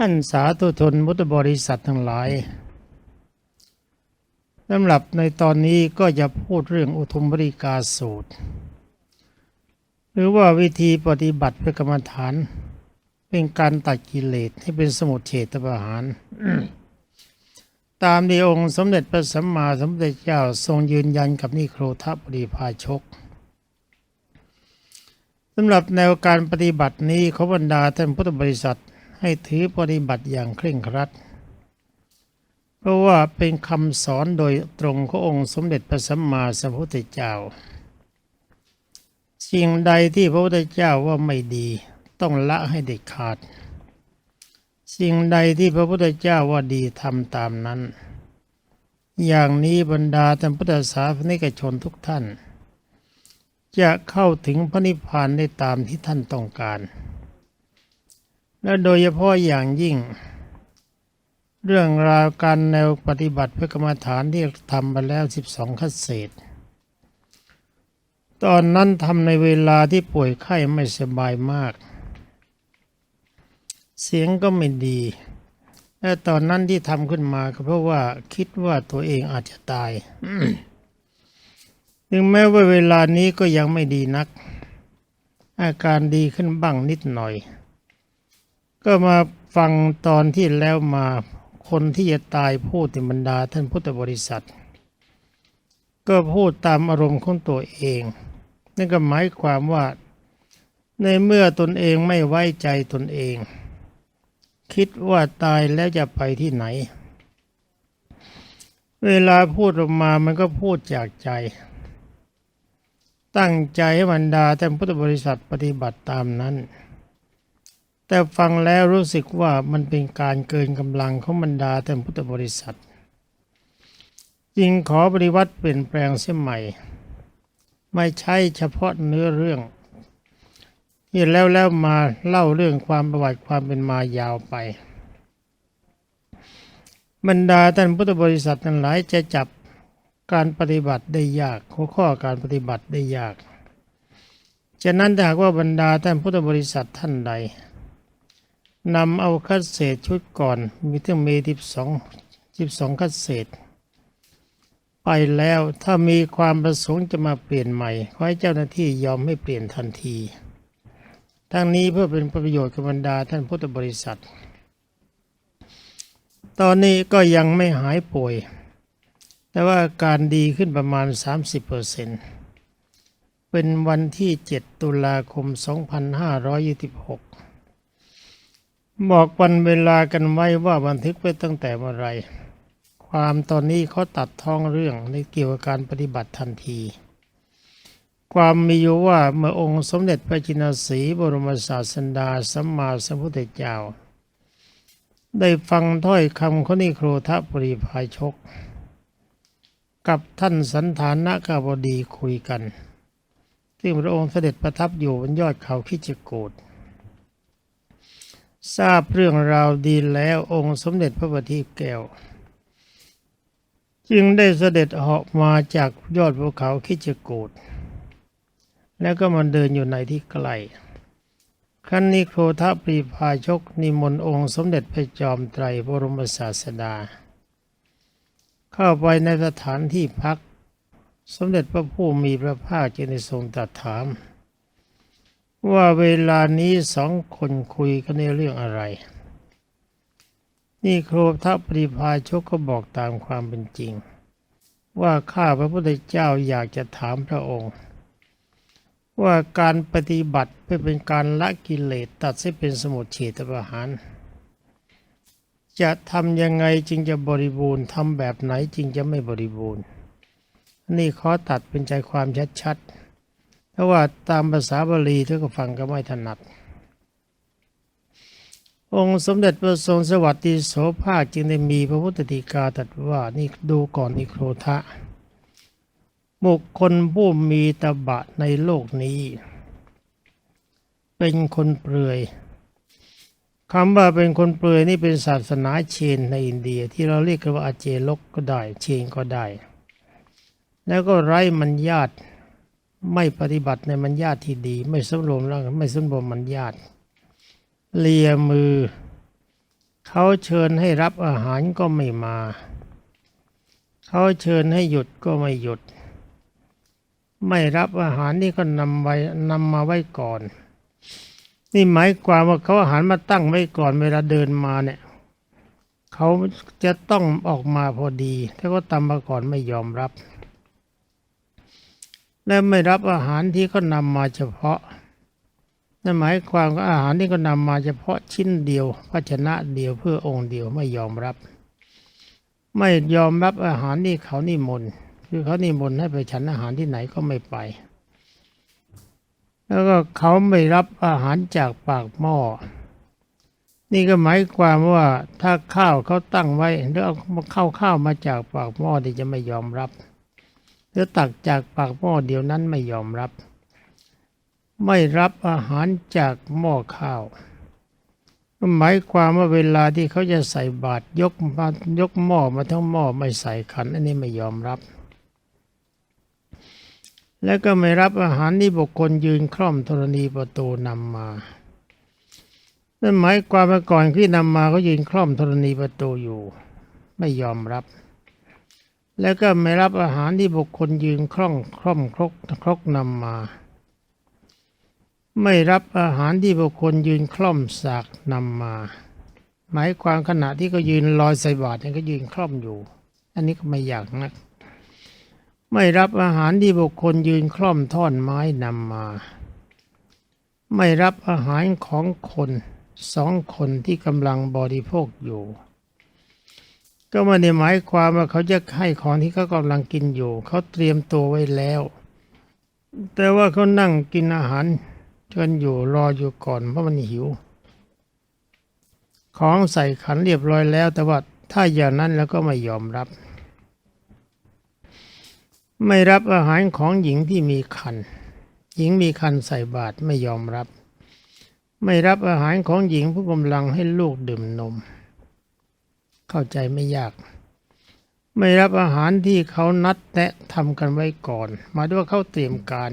ท่านสาธุชนพุทธบริษัททั้งหลายสำหรับในตอนนี้ก็จะพูดเรื่องอุทุมบริกาสูตร หรือว่าวิธีปฏิบัติเพื่อกรรมฐาน เป็นการตัดกิเลสให้เป็นสมุทเฉตประหาร ตามที่องค์สมเด็จพระสัมมาสัมพุทธเจ้าทรงยืนยันกับนิโครธปริภาชกสำหรับแนวการปฏิบัตินี้ขบรรดาท่านพุทธบริษัท ให้ถือปฏิบัติอย่างเคร่งครัด เพราะว่าเป็นคำสอนโดยตรงขององค์สมเด็จพระสัมมาสัมพุทธเจ้า สิ่งใดที่พระพุทธเจ้าว่าไม่ดีต้องละให้เด็ดขาด สิ่งใดที่พระพุทธเจ้าว่าดีทำตามนั้น อย่างนี้บรรดาท่านพุทธศาสนิกชนทุกท่าน จะเข้าถึงพระนิพพานได้ตามที่ท่านต้องการ และโดยเฉพาะอย่างยิ่ง เรื่องราวการแนวปฏิบัติเพื่อกรรมฐานที่ทำไปแล้ว 12 คัดเศษ ตอนนั้นทำในเวลาที่ป่วยไข้ไม่สบายมาก เสียงก็ไม่ดี และตอนนั้นที่ทำขึ้นมาก็เพราะว่าคิดว่าตัวเองอาจจะตายถึงแม้ว่าเวลานี้ก็ยังไม่ดีนัก อาการดีขึ้นบ้างนิดหน่อย ก็มาฟังตอนที่แล้วมาคนที่จะตายพูดในบรรดาท่านพุทธบริษัท ก็พูดตามอารมณ์ของตัวเอง นั่นก็หมายความว่า ในเมื่อตนเองไม่ไว้ใจตนเอง คิดว่าตายแล้วจะไปที่ไหน เวลาพูดออกมามันก็พูดจากใจ ตั้งใจให้บรรดาท่านพุทธบริษัทปฏิบัติตามนั้น แต่ฟังแล้วรู้สึกว่ามันเป็นการเกินกำลังของบรรดาท่านพุทธบริษัทจึงขอปฏิวัติเปลี่ยนแปลงเสียใหม่ ไม่ใช่เฉพาะเนื้อเรื่องที่แล้วแล้วมาเล่าเรื่องความประวัติความเป็นมายาวไป บรรดาท่านพุทธบริษัททั้งหลายจะจับการปฏิบัติได้ยากหัวข้อการปฏิบัติได้ยาก ฉะนั้นถ้าหากว่าบรรดาท่านพุทธบริษัทท่านใด นำเอาคัดเศษชุดก่อน มีทั้งเมทิบสองสิบสองคัดเศษ ไปแล้วถ้ามีความประสงค์จะมาเปลี่ยนใหม่ ขอให้เจ้าหน้าที่ยอมไม่เปลี่ยนทันที ทั้งนี้เพื่อเป็นประโยชน์กับบรรดาท่านพุทธบริษัท ตอนนี้ก็ยังไม่หายป่วย แต่ว่าอาการดีขึ้นประมาณ 30%เป็นวันที่ 7 ตุลาคม 2526 บอกวันเวลากันไว้ว่าบันทึกไปตั้งแต่เมื่อไร ความตอนนี้เขาตัดท้องเรื่องในเกี่ยวกับการปฏิบัติทันที ความมีอยู่ว่าเมื่อองค์สมเด็จพระจินสีบรมศาสดาสัมมาสัมพุทธเจ้า ได้ฟังถ้อยคำขนิโครธปริภายชก กับท่านสันธานะกาบดีคุยกันที่งพระองค์เสด็จประทับอยู่บนยอดเขาคิจกูด ทราบเรื่องราวดีแล้วองค์สมเด็จพระบัณฑิตแก้ว จึงได้เสด็จเหาะมาจากยอดภูเขาคิจกูดแล้วก็มาเดินอยู่ในที่ไกลขั้นนิโครทปรีพาชกนิมนต์องค์สมเด็จพระจอมไตรบรมศาสดา เข้าไปในสถานที่พัก สมเด็จพระผู้มีพระภาคจึงได้ทรงตรัสถาม ว่าเวลานี้สองคนคุยกันในเรื่องอะไร นี่โครทัพปริพาชกก็บอกตามความเป็นจริง ว่าข้าพระพุทธเจ้าอยากจะถามพระองค์ ว่าการปฏิบัติเพื่อเป็นการละกิเลสตัดให้เป็นสมุทเฉทประหาร จะทำยังไงจึงจะบริบูรณ์ทำแบบไหนจึงจะไม่บริบูรณ์ นี่ขอตัดเป็นใจความชัดๆ เพราะว่าตามภาษาบาลีท่านก็ฟังก็ไม่ถนัด องค์สมเด็จพระทรงสวัสดิโสภาคจึงได้มีพระพุทธฎีกาตรัสว่านี่ดูก่อนนิโครทะบุคคลผู้มีตบะในโลกนี้ เป็นคนเปลือยคำว่าเป็นคนเปลือยนี่เป็นศาสนาเชนในอินเดียที่เราเรียกกันว่าอาเจลกก็ได้ เชนก็ได้ แล้วก็ไร้มันญาติ ไม่ปฏิบัติในมันญาติที่ดี ไม่สำรวมร่างไม่สำรวมมันญาติเลียมือ เขาเชิญให้รับอาหารก็ไม่มา เขาเชิญให้หยุดก็ไม่หยุด ไม่รับอาหารที่เขานำไว้นำมาไว้ก่อน นี่หมายความว่าเขาอาอาหารมาตั้งไว้ก่อนเวลาเดินมาเนี่ยเขาจะต้องออกมาพอดี ถ้าเขาตำมาก่อนไม่ยอมรับ และไม่รับอาหารที่เขานำมาเฉพาะนั่นหมายความว่าอาหารที่เขานำมาเฉพาะชิ้นเดียวภาชนะเดียวเพื่อองค์เดียวไม่ยอมรับ ไม่ยอมรับอาหารที่เขานิมนต์คือเขานิมนต์ให้ไปฉันอาหารที่ไหนก็ไม่ไป แล้วก็เขาไม่รับอาหารจากปากหม้อ นี่ก็หมายความว่าถ้าข้าวเขาตั้งไว้หรือเอาข้าวข้าวมาจากปากหม้อที่จะไม่ยอมรับ รือตักจากปากหม้อเดียวนั้นไม่ยอมรับ ไม่รับอาหารจากหม้อข้าวหมายความว่าเวลาที่เขาจะใส่บาตรยกมายกหม้อมาทั้งหม้อไม่ใส่ขันอันนี้ไม่ยอมรับ แล้วก็ไม่รับอาหารที่บุคคลยืนคล่อมธรณีประตูนำมานั่นหมายความว่าก่อนที่นำมาเขายืนคล่อมธรณีประตูอยู่ ไม่ยอมรับ แล้วก็ไม่รับอาหารที่บุคคลยืนคล่องคล่อมครกครกนำมา ไม่รับอาหารที่บุคคลยืนคล่อมสากนำมา หมายความขณะที่เขายืนลอยใส่บาตรเนี่ยก็ยืนคล่อมอยู่ อันนี้ก็ไม่อยากนัก ไม่รับอาหารที่บุคคลยืนคล่อมท่อนไม้นำมา ไม่รับอาหารของคนสองคนที่กำลังบริโภคอยู่ ก็ไม่ได้หมายความว่าเขาจะให้ของที่เขากำลังกินอยู่ เขาเตรียมตัวไว้แล้ว แต่ว่าเขานั่งกินอาหารกันอยู่รออยู่ก่อนเพราะมันหิว ของใส่ขันเรียบร้อยแล้ว แต่ว่าถ้าอย่างนั้นแล้วก็ไม่ยอมรับ ไม่รับอาหารของหญิงที่มีคันหญิงมีคันใส่บาตรไม่ยอมรับ ไม่รับอาหารของหญิงผู้กำลังให้ลูกดื่มนม เข้าใจไม่ยาก ไม่รับอาหารที่เขานัดแนะทำกันไว้ก่อน มายถึงว่าเขาเตรียมการ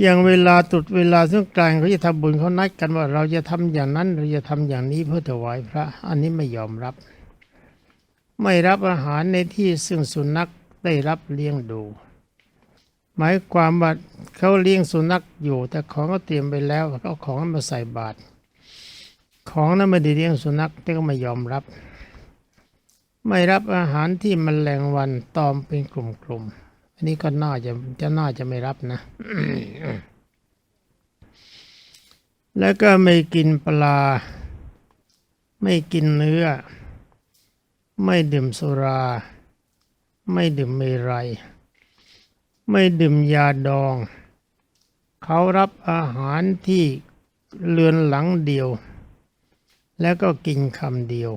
อย่างเวลาตุดเวลาสงกรานต์เขาจะทำบุญเขานัดกันว่าเราจะทำอย่างนั้นเราจะทำอย่างนี้เพื่อถวายพระ อันนี้ไม่ยอมรับ ไม่รับอาหารในที่ซึ่งสุนัขได้รับเลี้ยงดู หมายความว่าเขาเลี้ยงสุนัขอยู่ แต่ของก็เตรียมไปแล้วเขาของมาใส่บาตร ของนั้นไม่ได้เลี้ยงสุนัขแต่ก็ไม่ยอมรับ ไม่รับอาหารที่มันแมลงวันตอมเป็นกลุ่มๆอันนี้ก็น่าจะจะน่าจะไม่รับนะ แล้วก็ไม่กินปลา ไม่กินเนื้อ ไม่ดื่มสุรา ไม่ดื่มเมรัยไม่ดื่มยาดอง เขารับอาหารที่เรือนหลังเดียว แล้วก็กินคำเดียว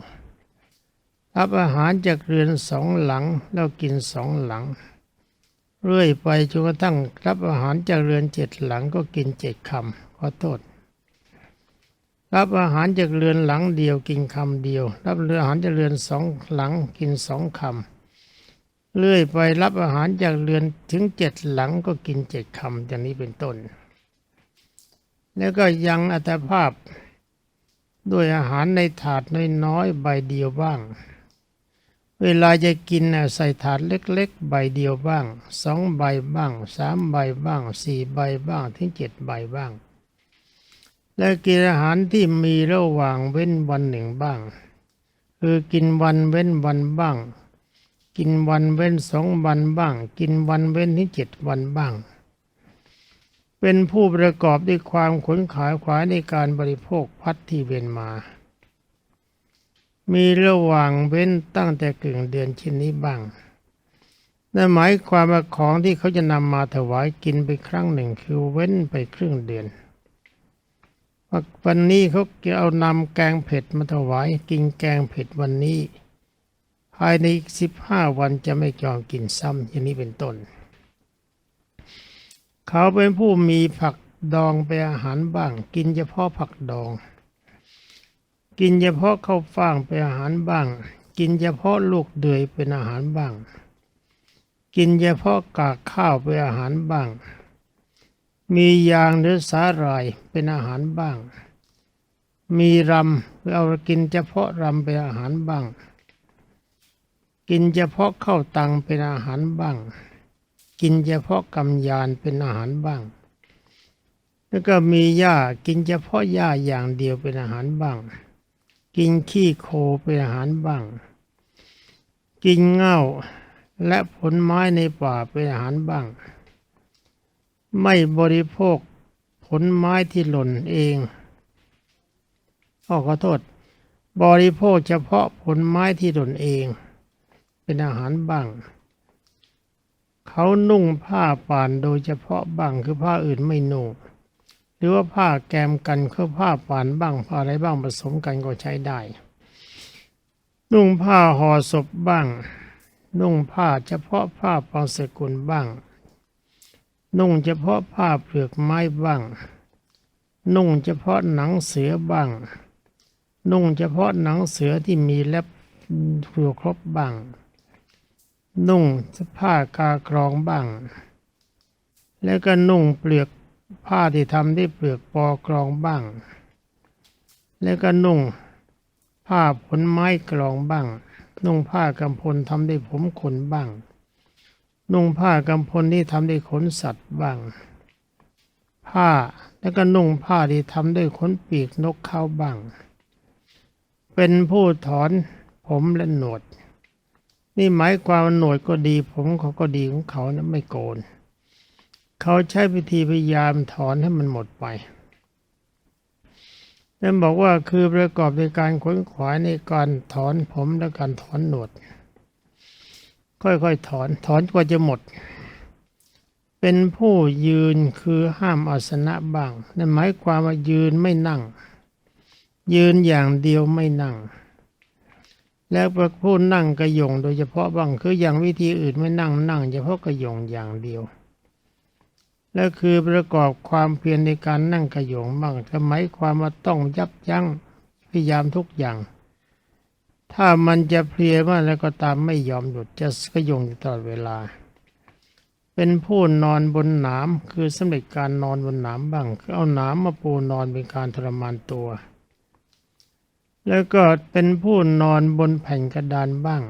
รับอาหารจากเรือนสองหลังแล้วกินสองหลัง เรื่อยไปจนกระทั่งรับอาหารจากเรือนเจ็ดหลังก็กินเจ็ดคำขอโทษ รับอาหารจากเรือนหลังเดียวกินคำเดียว รับอาหารจากเรือนสองหลังกินสองคำเลื่อยไปรับอาหารจากเรือนถึงเจ็ดหลังก็กินเจ็ดคำอย่างนี้เป็นต้น แล้วก็ยังอัตภาพ ด้วยอาหารในถาดน้อยๆใบเดียวบ้าง เวลาจะกินใส่ถาดเล็กๆ ใบเดียวบ้างสองใบบ้างสามใบบ้างสี่ใบบ้างถึงเจ็ดใบบ้าง และกินอาหารที่มีระหว่างเว้นวันหนึ่งบ้าง คือกินวันเว้นวันบ้าง กินวันเว้นสองวันบ้าง กินวันเว้นที่เจ็ดวันบ้าง เป็นผู้ประกอบด้วยความขนขายขวายในการบริโภคพัดที่เวียนมา มีระหว่างเว้นตั้งแต่กึ่งเดือนเช่นนี้บ้างนั่นหมายความว่าของที่เขาจะนำมาถวายกินไปครั้งหนึ่งคือเว้นไปครึ่งเดือนวันนี้เขาจะเอานำแกงเผ็ดมาถวายกินแกงเผ็ดวันนี้ ภายในอีกสิบห้าวันจะไม่ยอมกินซ้ำอย่างนี้เป็นต้น เขาเป็นผู้มีผักดองเป็นอาหารบ้าง กินเฉพาะผักดอง กินเฉพาะข้าวฟ่างเป็นอาหารบ้าง กินเฉพาะลูกเดือยเป็นอาหารบ้าง กินเฉพาะกากข้าวเป็นอาหารบ้าง มียางหรือสาหร่ายเป็นอาหารบ้าง มีรำเอากินเฉพาะรำเป็นอาหารบ้าง กินเฉพาะข้าวตังเป็นอาหารบ้าง กินเฉพาะกำยานเป็นอาหารบ้าง แล้วก็มีหญ้ากินเฉพาะหญ้าอย่างเดียวเป็นอาหารบ้าง กินขี้โคเป็นอาหารบ้าง กินเง่าและผลไม้ในป่าเป็นอาหารบ้าง ไม่บริโภคผลไม้ที่หล่นเองขอขอโทษ บริโภคเฉพาะผลไม้ที่หล่นเอง เป็นอาหารบ้าง เขานุ่งผ้าป่านโดยเฉพาะบ้างคือผ้าอื่นไม่นุ่งหรือว่าผ้าแกมกันคือผ้าป่านบ้างผ้าอะไรบ้างผสมกันก็ใช้ได้ นุ่งผ้าห่อศพบ้าง นุ่งผ้าเฉพาะผ้าปองสกุลบ้าง นุ่งเฉพาะผ้าเปลือกไม้บ้าง นุ่งเฉพาะหนังเสือบ้าง นุ่งเฉพาะหนังเสือที่มีเล็บอยู่ครบบ้าง นุ่งผ้ากากรองบ้าง แล้วก็นุ่งเปลือกผ้าที่ทำด้วยเปลือกปอกรองบ้าง แล้วก็นุ่งผ้าผลไม้กรองบ้าง นุ่งผ้ากำพลทำด้วยผมขนบ้าง นุ่งผ้ากำพลที่ทำด้วยขนสัตว์บ้าง ผ้าแล้วก็นุ่งผ้าที่ทำด้วยขนปีกนกเขาบ้าง เป็นผู้ถอนผมและหนวด นี่หมายความว่าหนวดก็ดี ผมเขาก็ดีของเขานะไม่โกน เขาใช้วิธีพยายามถอนให้มันหมดไปนั่นบอกว่าคือประกอบในการขวนขวายในการถอนผมและการถอนหนวด ค่อยๆถอนถอนกว่าจะหมด เป็นผู้ยืนคือห้ามอาสนะบ้างนั่นหมายความว่ายืนไม่นั่ง ยืนอย่างเดียวไม่นั่ง แล้วพระผู้นั่งกระยงโดยเฉพาะบ้างคืออย่างวิธีอื่นไม่นั่งนั่งเฉพาะกระยงอย่างเดียว และคือประกอบความเพียรในการนั่งกระยงบ้างก็หมายความว่าต้องยับยั้งพยายามทุกอย่าง ถ้ามันจะเพลียมากแล้วก็ตามไม่ยอมหยุดจะกระยงอยู่ตลอดเวลา เป็นผู้นอนบนหนามคือสำเร็จการนอนบนหนามบ้างคือเอาหนามมาปูนอนเป็นการทรมานตัว แล้วก็เป็นผู้นอนบนแผ่นกระดานบ้าง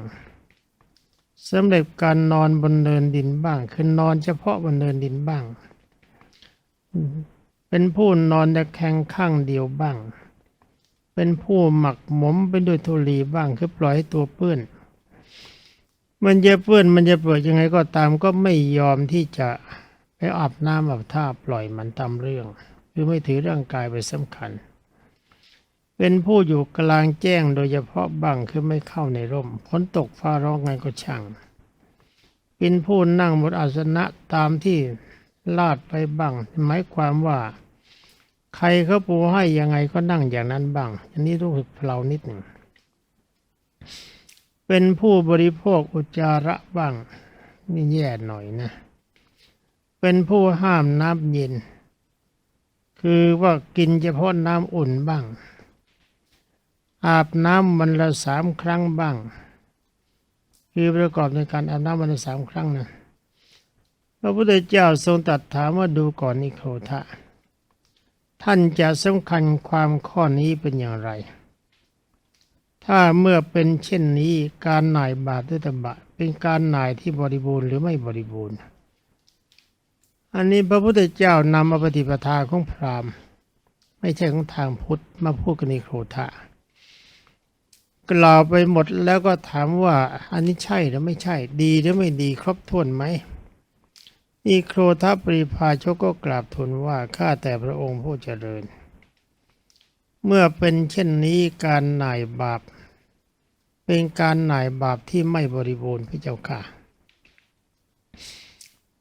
สำเร็จการนอนบนเนินดินบ้าง คือนอนเฉพาะบนเนินดินบ้าง เป็นผู้นอนตะแคงข้างเดียวบ้าง เป็นผู้หมักหมมไปด้วยธุลีบ้าง คือปล่อยให้ตัวเปื้อน มันจะเปื้อนมันจะเปื้อนยังไงก็ตามก็ไม่ยอมที่จะไปอาบน้ำอาบท่าปล่อยมันตามเรื่อง คือไม่ถือร่างกายไปนสำคัญ เป็นผู้อยู่กลางแจ้งโดยเฉพาะบ้างคือไม่เข้าในร่มฝนตกฟ้าร้องไงก็ช่าง เป็นผู้นั่งบนอาสนะตามที่ลาดไปบ้างหมายความว่า ใครเขาปูให้ยังไงก็นั่งอย่างนั้นบ้าง อันนี้รู้สึกเพลานิดหนึ่งเป็นผู้บริโภคอุจจาระบ้างนี่แย่หน่อยนะ เป็นผู้ห้ามน้ำเย็น คือว่ากินเฉพาะน้ำอุ่นบ้าง อาบน้ำวันละสามครั้งบ้าง คือประกอบในการอาบน้ำวันละสามครั้งนะพระพุทธเจ้าทรงตรัสถามว่าดูก่อนนิโครธะท่านจะสำคัญความข้อนี้เป็นอย่างไร ถ้าเมื่อเป็นเช่นนี้การหน่ายบาปด้วยตบะ เป็นการหน่ายที่บริบูรณ์หรือไม่บริบูรณ์ อันนี้พระพุทธเจ้านำมาปฏิปทาของพราหมณ์ ไม่ใช่ของทางพุทธมาพูดกันนิโครธะ กล่าวไปหมดแล้วก็ถามว่าอันนี้ใช่หรือไม่ใช่ ดีหรือไม่ดีครบถ้วนไหมอีโครทัปริพาชกก็กราบทูลว่าข้าแต่พระองค์ผู้เจริญ เมื่อเป็นเช่นนี้การหน่ายบาป เป็นการหน่ายบาปที่ไม่บริบูรณ์พระเจ้าค่ะ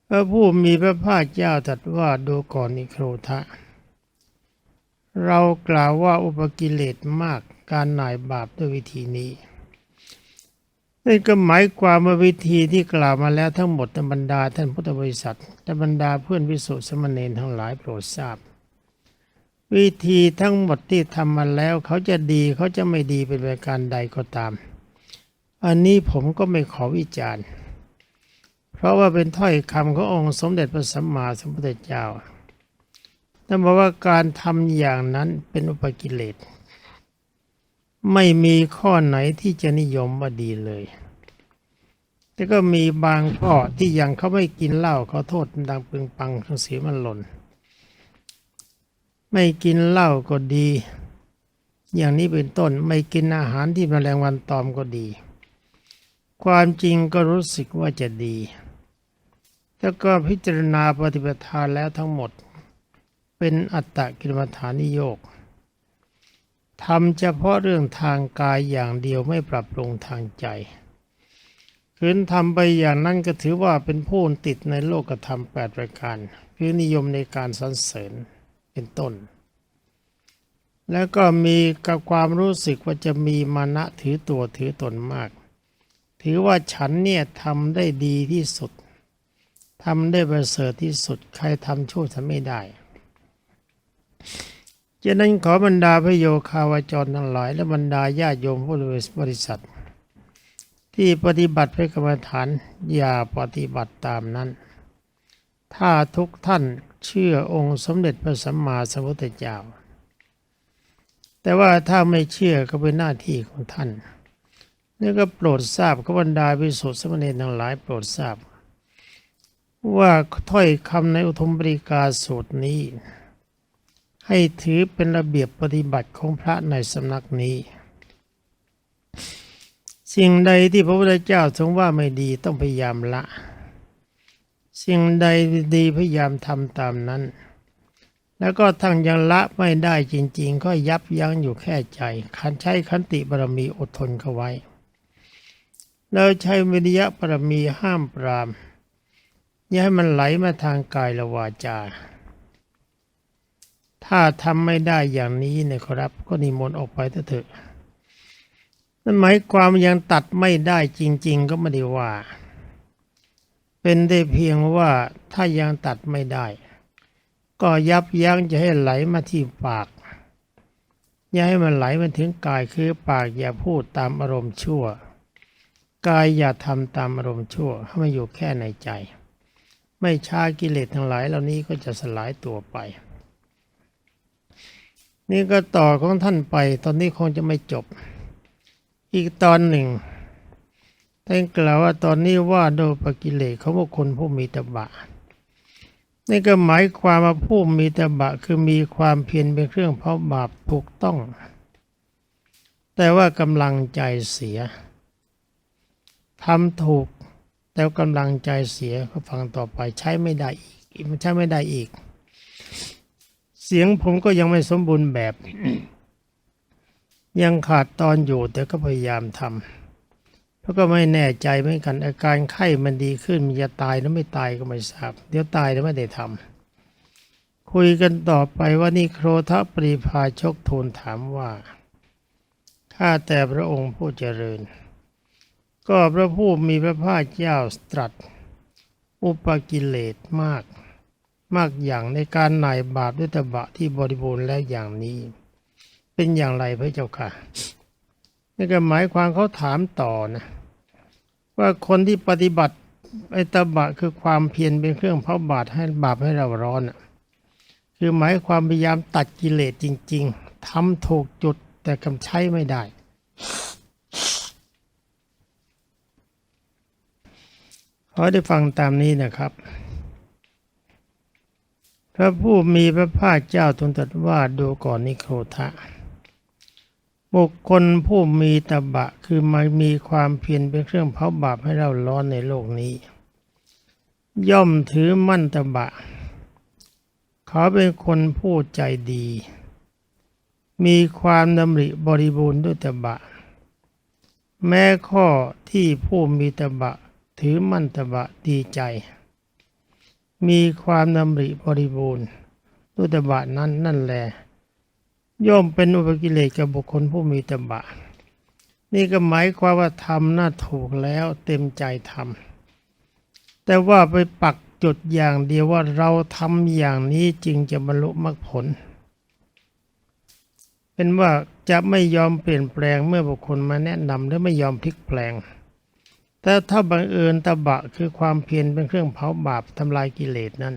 พระผู้มีพระภาคเจ้าตรัสว่าดูก่อนนิโครทะ เรากล่าวว่าอุปกิเลสมาก การหน่ายบาปด้วยวิธีนี้นั่นก็หมายความว่าวิธีที่กล่าวมาแล้วทั้งหมดในบรรดาท่านพุทธบริษัทและบรรดาเพื่อนวิสุทธิสมณเณรทั้งหลายโปรดทราบ วิธีทั้งหมดที่ทำมาแล้ว เขาจะดีเขาจะไม่ดีเป็นประการใดก็ตาม อันนี้ผมก็ไม่ขอวิจารณ์ เพราะว่าเป็นถ้อยคำขององค์สมเด็จพระสัมมาสัมพุทธเจ้าท่านบอกว่าการทำอย่างนั้นเป็นอุปกิเลส ไม่มีข้อไหนที่จะนิยมว่าดีเลย แต่ก็มีบางข้อที่ยังเขาไม่กินเหล้าเขาโทษดังปึงปังทั้งเสียมันหล่น ไม่กินเหล้าก็ดี อย่างนี้เป็นต้นไม่กินอาหารที่แมลงวันตอมก็ดี ความจริงก็รู้สึกว่าจะดี แล้วก็พิจารณาปฏิปทาแล้วทั้งหมด เป็นอัตตกิลมัฐานิโยก ทำเฉพาะเรื่องทางกายอย่างเดียวไม่ปรับปรุงทางใจคืนทำไปอย่างนั้นก็ถือว่าเป็นผู้ติดในโลกธรรมแปดประการคือนิยมในการสรรเสริญเป็นต้น แล้วก็มีกับความรู้สึกว่าจะมีมานะถือตัวถือตนมาก ถือว่าฉันเนี่ยทำได้ดีที่สุดทำได้ประเสริฐที่สุดใครทำชั่วทำไม่ได้ ฉะนั้นขอบรรดาพระโยคาวาจรทั้งหลาย และบรรดาญาโยมผู้บริษัท ที่ปฏิบัติพระกรรมฐานอย่าปฏิบัติตามนั้น ถ้าทุกท่านเชื่อองค์สมเด็จพระสัมมาสัมพุทธเจ้า แต่ว่าถ้าไม่เชื่อก็เป็นหน้าที่ของท่านนี่ก็โปรดทราบขบรรดาพิสุทธิสมณีทั้งหลายโปรดทราบ ว่าถ้อยคำในอุทมปริกาสูตรนี้ ให้ถือเป็นระเบียบปฏิบัติของพระในสำนักนี้ สิ่งใดที่พระพุทธเจ้าทรงว่าไม่ดีต้องพยายามละ สิ่งใดดีพยายามทำตามนั้น แล้วก็ทั้งยังละไม่ได้จริง ๆ ก็ยับยั้งอยู่แค่ใจ คันใช้ขันติบารมีอดทนเข้าไว้ แล้วใช้วิริยะบารมีห้ามปรามอย่าให้มันไหลมาทางกายและวาจา ถ้าทำไม่ได้อย่างนี้เนี่ยครับ ก็นิมนต์ออกไปเถอะนั่นหมายความยังตัดไม่ได้จริง ๆ ก็ไม่ได้ว่า เป็นได้เพียงว่าถ้ายังตัดไม่ได้ ก็ยับยั้งจะให้ไหลมาที่ปาก อย่าให้มันไหลมาถึงกายคือปากอย่าพูดตามอารมณ์ชั่ว กายอย่าทำตามอารมณ์ชั่วให้มันอยู่แค่ในใจ ไม่ช้ากิเลสทั้งหลายเหล่านี้ก็จะสลายตัวไป นี่ก็ต่อของท่านไปตอนนี้คงจะไม่จบ อีกตอนหนึ่งท่านกล่าวว่าตอนนี้ว่าโดยปกิเลสของบุคคลผู้มีตบะ นี่ก็หมายความว่าผู้มีตบะคือมีความเพียรเป็นเครื่องเผาบาปถูกต้อง แต่ว่ากำลังใจเสียทำถูกแต่กำลังใจเสียก็ฟังต่อไปใช้ไม่ได้อีกมันใช้ไม่ได้อีก เสียงผมก็ยังไม่สมบูรณ์แบบ ยังขาดตอนอยู่แต่ก็พยายามทำแล้วก็ไม่แน่ใจเหมือนกัน อาการไข้มันดีขึ้นมันจะตายหรือไม่ตายก็ไม่ทราบ เดี๋ยวตายแล้วไม่ได้ทำคุยกันต่อไปว่านี่โครทะปรีพาชกทูลถามว่าข้าแต่พระองค์ผู้เจริญ ก็พระผู้มีพระภาคเจ้าตรัส อุปกิเลสมาก มากอย่างในการหน่ายบาปด้วยตบะที่บริบูรณ์แล้วอย่างนี้ เป็นอย่างไรพระเจ้าค่ะนี่ก็หมายความเขาถามต่อนะว่าคนที่ปฏิบัติไอตบะคือความเพียรเป็นเครื่องเผาบาปให้บาปให้เราร้อนคือหมายความพยายามตัดกิเลสจริง ๆทำถูกจุดแต่กำใช้ไม่ได้ขอได้ฟังตามนี้นะครับ พระผู้มีพระภาคเจ้าทรงตรัสว่าดูก่อนนิโครธะบุคคลผู้มีตบะคือมามีความเพียรเป็นเครื่องเผาบาปให้เราร้อนในโลกนี้ ย่อมถือมั่นตบะ เขาเป็นคนผู้ใจดี มีความดำริบริบูรณ์ด้วยตบะ แม้ข้อที่ผู้มีตบะ ถือมั่นตบะดีใจ มีความดำริบริบูรณ์ด้วยตบะนั้นนั่นแหละย่อมเป็นอุปกิเลสกับบุคคลผู้มีตบะ นี่ก็หมายความว่าทำน่าถูกแล้วเต็มใจทำแต่ว่าไปปักจุดอย่างเดียวว่าเราทำอย่างนี้จึงจะบรรลุมรรคผล เป็นว่าจะไม่ยอมเปลี่ยนแปลงเมื่อบุคคลมาแนะนำและไม่ยอมพลิกแปลง แต่ถ้าบังเอิญตบะคือความเพียรเป็นเครื่องเผาบาปทำลายกิเลสนั้น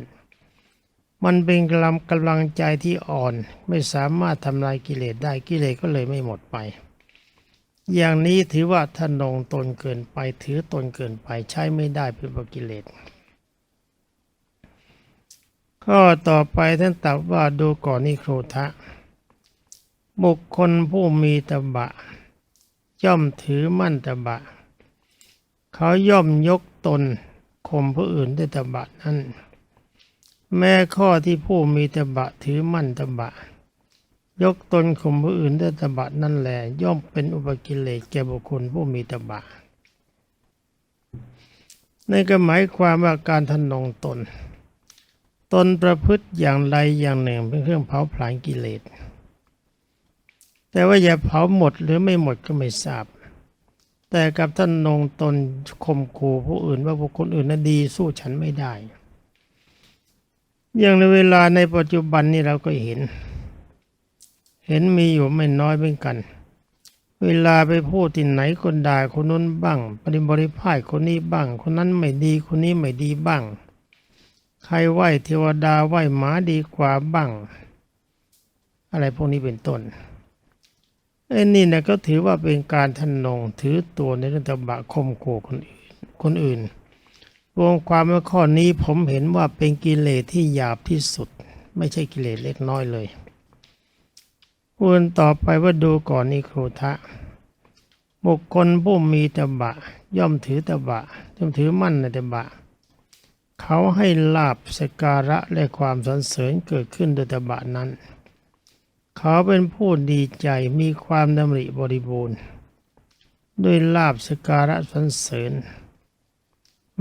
มันเป็นกำลังกำลังใจที่อ่อนไม่สามารถทำลายกิเลสได้กิเลสก็เลยไม่หมดไป อย่างนี้ถือว่าทานงตนเกินไปถือตนเกินไปใช้ไม่ได้เป็นปกิเลสข้อต่อไปท่านตรัสว่าดูก่อนนิโครทะ บุคคลผู้มีตบะย่อมถือมั่นตบะ เขาย่อมยกตนข่มผู้อื่นด้วยตบะนั้น แม้ข้อที่ผู้มีตบะถือมั่นตบะ ยกตนข่มผู้อื่นด้วยตบะนั่นแหละย่อมเป็นอุปกิเลสแก่บุคคลผู้มีตบะนั่นก็หมายความว่าการทนงตน ตนประพฤติอย่างใดอย่างหนึ่งเป็นเครื่องเผาผลาญกิเลส แต่ว่าอย่าเผาหมดหรือไม่หมดก็ไม่ทราบ แต่กับท่านนงตนข่มขู่ผู้อื่นว่าบุคคลอื่นนั้นดีสู้ฉันไม่ได้ อย่างในเวลาในปัจจุบันนี้เราก็เห็น เห็นมีอยู่ไม่น้อยเหมือนกัน เวลาไปพูดที่ไหนคนด่าคนนู้นบ้างปฏิบริพายคนนี้บ้าง คนนั้นไม่ดีคนนี้ไม่ดีบ้าง ใครไหวเทวดาไหวหมาดีกว่าบ้าง อะไรพวกนี้เป็นต้น ไอ้นี่นะก็ถือว่าเป็นการทนงถือตัวในเรื่องตบะคมขู่คนอื่นคนอื่นรวมความว่าข้อนี้ผมเห็นว่าเป็นกิเลสที่หยาบที่สุด ไม่ใช่กิเลสเล็กน้อยเลยพูนต่อไปว่าดูก่อนนิโครทะ บุคคลผู้มีตบะ ย่อมถือตบะย่อมถือมั่นในตบะ เขาให้ลาบสกการะและความสรรเสริญเกิดขึ้นโดยตบะนั้น เขาเป็นผู้ดีใจมีความดำริบริบูรณ์ ด้วยลาบสการะสรรเสริญ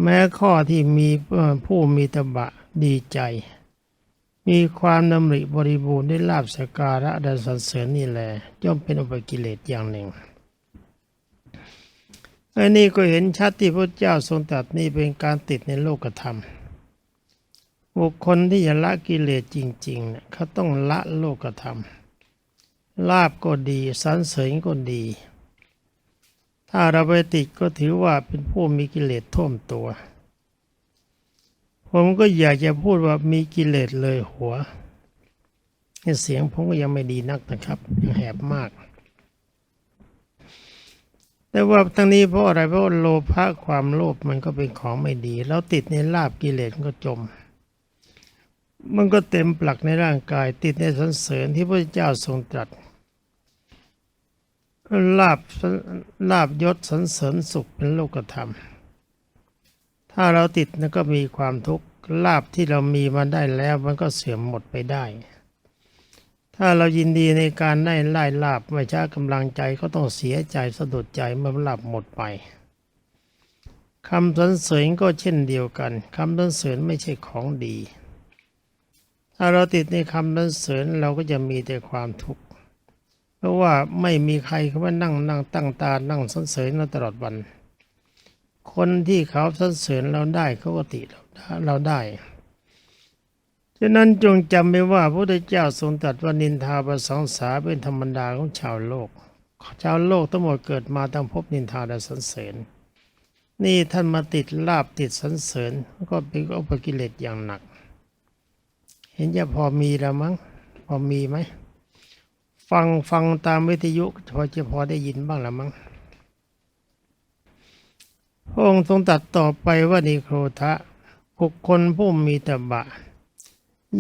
แม้ข้อที่มีผู้มีตบะดีใจ มีความดำริบริบูรณ์ด้วยลาบสการะและสรรเสริญนี่แหละย่อมเป็นอุปกิเลสอย่างหนึ่งอันนี้ก็เห็นชัดที่พระเจ้าทรงตรัสนี่เป็นการติดในโลกธรรม บุคคลที่จะละกิเลสจริงๆเนี่ยเขาต้องละโลกธรรม ลาบก็ดีสรรเสริญก็ดี ถ้าเราไปติดก็ถือว่าเป็นผู้มีกิเลสท่วมตัว ผมก็อยากจะพูดว่ามีกิเลสเลยหัวเสียงผมก็ยังไม่ดีนักนะครับยังแหบมาก แต่ว่าทั้งนี้เพราะอะไรเพราะโลภะความโลภมันก็เป็นของไม่ดี แล้วติดในลาบกิเลสก็จมมันก็เต็มปลักในร่างกายติดในสรรเสริญที่พระเจ้าทรงตรัส ลาบลาบยศสรรเสริญสุขเป็นโลกธรรม ถ้าเราติดนั่นก็มีความทุกข์ลาบที่เรามีมาได้แล้วมันก็เสื่อมหมดไปได้ ถ้าเรายินดีในการได้ไล่ลาบไม่ช้ากำลังใจก็ต้องเสียใจสะดุดใจเมื่อลาบหมดไปคำสรรเสริญก็เช่นเดียวกันคำสรรเสริญไม่ใช่ของดี ถ้าเราติดในคำสรรเสริญเราก็จะมีแต่ความทุกข์ ว่าไม่มีใครเขาว่านั่งนั่งตั้งตา นั่งสรรเสริญเราตลอดวัน คนที่เขาสรรเสริญเราได้เขาก็ติเราเราได้ฉะนั้นจงจำไว้ว่าพระพุทธเจ้าทรงตรัสว่านินทาประสงสาเป็นธรรมดาของชาวโลก ชาวโลกทั้งหมดเกิดมาต้องพบนินทาและสรรเสริญ นี่ท่านมาติดลาบติดสรรเสริญก็เป็นอุปกิเลสอย่างหนัก เห็นจะพอมีแล้วมั้งพอมีไหม ฟังฟังตามวิทยุพอจะพอได้ยินบ้างละมั้งพระองค์ทรงตรัสต่อไปว่านิโครทะบุคคลผู้มีตบะ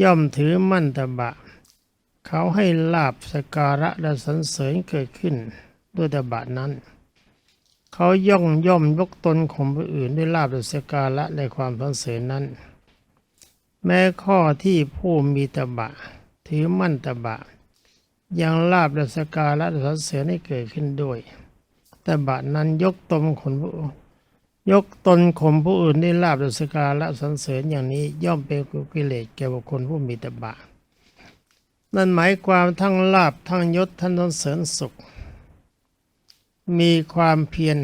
ย่อมถือมั่นตบะ เขาให้ลาบสการะและสรรเสริญเกิดขึ้นด้วยตบะนั้น เขาย่องย่อมยกตนของผู้อื่นด้วยลาบและสการะและความสรรเสริญนั้น แม้ข้อที่ผู้มีตบะ ถือมั่นตบะ ยังลาบและสการะและสรรเสริญให้เกิดขึ้นด้วย แต่บะนั้นยกตนคนผู้ยกตนข่มผู้อื่นได้ลาบและสการและสรรเสริญอย่างนี้ย่อมเป็นกิเลสแก่บุคคลผู้มีตบะ นั่นหมายความทั้งลาบทั้งยศทั้งสรรเสริญสุข มีความเพียร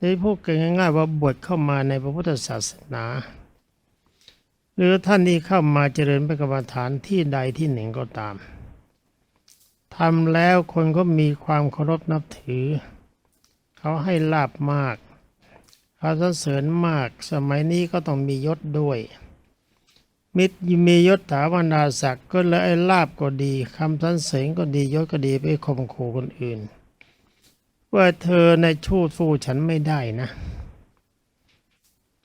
ได้พูดกันง่ายๆว่าบวชเข้ามาในพระพุทธศาสนา หรือท่านที่เข้ามาเจริญพระกรรมฐานที่ใดที่หนึ่งก็ตาม ทำแล้วคนก็มีความเคารพนับถือ เขาให้ลาบมาก เขาสรรเสริญมาก สมัยนี้ก็ต้องมียศด้วย มิตรมียศถาบรรดาศักดิ์ก็เลยไอ้ลาบก็ดีคำสรรเสริญก็ดียศก็ดีไปข่มขู่คนอื่น ว่าเธอในชู้สู้ฉันไม่ได้นะ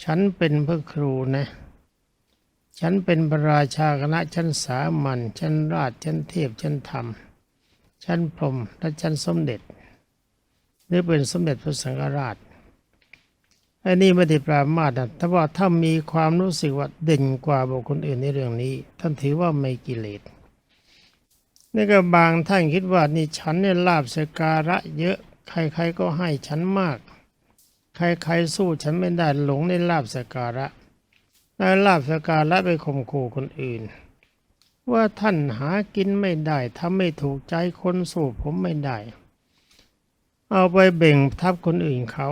ฉันเป็นพระครูนะฉันเป็นพระราชาคณะชั้นสามัญชั้นราชชั้นเทพชั้นธรรม ชั้นพรมและชั้นสมเด็จหรือเป็นสมเด็จพระสังฆราชอันนี้ไม่ได้ปรามาสนะแต่ว่าถ้ามีความรู้สึกว่าเด่นกว่าบุคคลอื่นในเรื่องนี้ ท่านถือว่าไม่กิเลสนี่ก็บางท่านคิดว่านี่ฉันเนี่ยลาบสการะเยอะ ใครๆก็ให้ฉันมาก ใครๆสู้ฉันไม่ได้หลงในลาบสการะได้ลาบสการะไปข่มขู่คนอื่น ว่าท่านหากินไม่ได้ถ้าไม่ถูกใจคนสู้ผมไม่ได้ เอาไปเบ่งทับคนอื่นเขา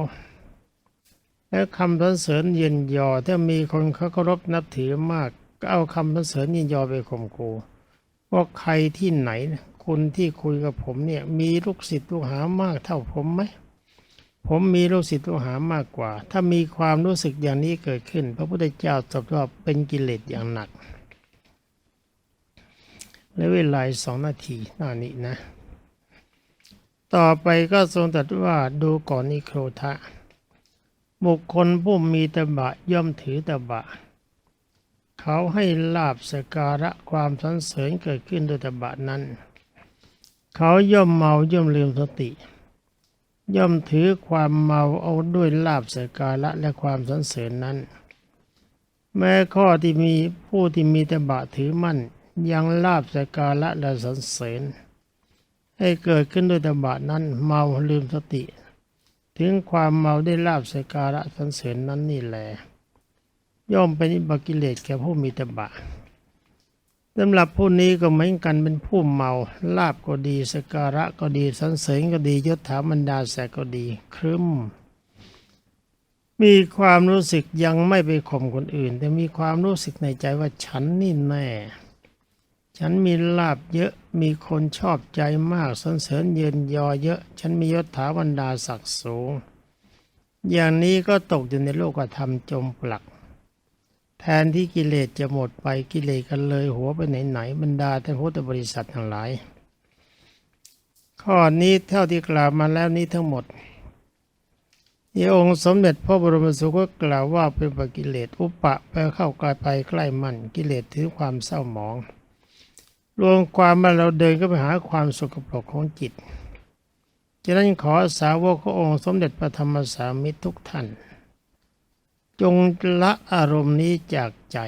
แล้วคำสรรเสริญเย็นยอถ้ามีคนเขาเคารพนับถือมาก ก็เอาคำสรรเสริญเย็นยอไปข่มขู่ว่าใครที่ไหนคุณที่คุยกับผมเนี่ยมีลูกศิษย์ลูกหามากเท่าผมไหมผมมีลูกศิษย์ลูกหามากกว่า ถ้ามีความรู้สึกอย่างนี้เกิดขึ้น พระพุทธเจ้าตรัสว่าเป็นกิเลสอย่างหนัก และเวลาสองนาทีหน้านี้นะ ต่อไปก็ทรงตรัสว่าดูก่อนนิโครทะ บุคคลผู้มีตบะย่อมถือตบะ เขาให้ลาบสการะความสรรเสริญเกิดขึ้นโดยตบะนั้น เขาย่อมเมาย่อมลืมสติ ย่อมถือความเมาเอาด้วยลาบสการะและความสรรเสริญนั้น แม้ข้อที่มีผู้ที่มีตบะถือมั่น ยังลาบสการะและสรรเสริญให้เกิดขึ้นด้วยตบะนั้น เมาลืมสติ ถึงความเมาได้ลาบสการะสรรเสริญนั้นนี่แหละย่อมเป็นอิบกิเลสแก่ผู้มีตบะสำหรับผู้นี้ก็เหมือนกันเป็นผู้เมาลาบก็ดีสการะก็ดีสรรเสริญก็ดียศถาบรรดาแสกก็ดีครึ้ม มีความรู้สึกยังไม่ไปข่มคนอื่น แต่มีความรู้สึกในใจว่าฉันนี่แน่ ฉันมีลาบเยอะมีคนชอบใจมากสรรเสริญเยินยอเยอะ ฉันมียศถาบรรดาศักดิ์สูง อย่างนี้ก็ตกอยู่ในโลกธรรมจมปลัก แทนที่กิเลสจะหมดไปกิเลสกันเลยหัวไปไหนๆบรรดาท่านพุทธบริษัททั้งหลาย ข้อนี้เท่าที่กล่าวมาแล้วนี้ทั้งหมดที่องค์สมเด็จพระบรมสุคตกล่าวว่าเป็นปกิเลสอุปะไปเข้ากายไปใกล้มันกิเลสถือความเศร้าหมอง รวมความว่าเราเดินก็ไปหาความสกปรกของจิตฉะนั้นขอสาวกขององค์สมเด็จพระธรรมสามิตรทุกท่าน จงละอารมณ์นี้จากใจ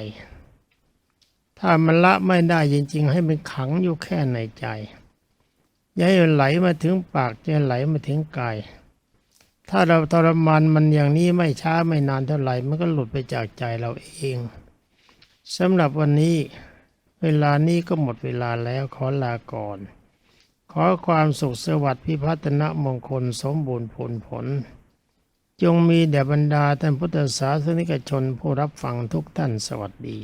ถ้ามันละไม่ได้จริงๆ ให้มันขังอยู่แค่ในใจ อย่าให้ไหลมาถึงปากจะไหลมาถึงกาย ถ้าเราทรมานมันอย่างนี้ไม่ช้าไม่นานเท่าไหร่มันก็หลุดไปจากใจเราเองสำหรับวันนี้ เวลานี้ก็หมดเวลาแล้วขอลาก่อน ขอความสุขสวัสดิ์พิพัฒนมงคลสมบูรณ์ผลผล จงมีแด่บรรดาท่านพุทธศาสนิกชนผู้รับฟังทุกท่านสวัสดี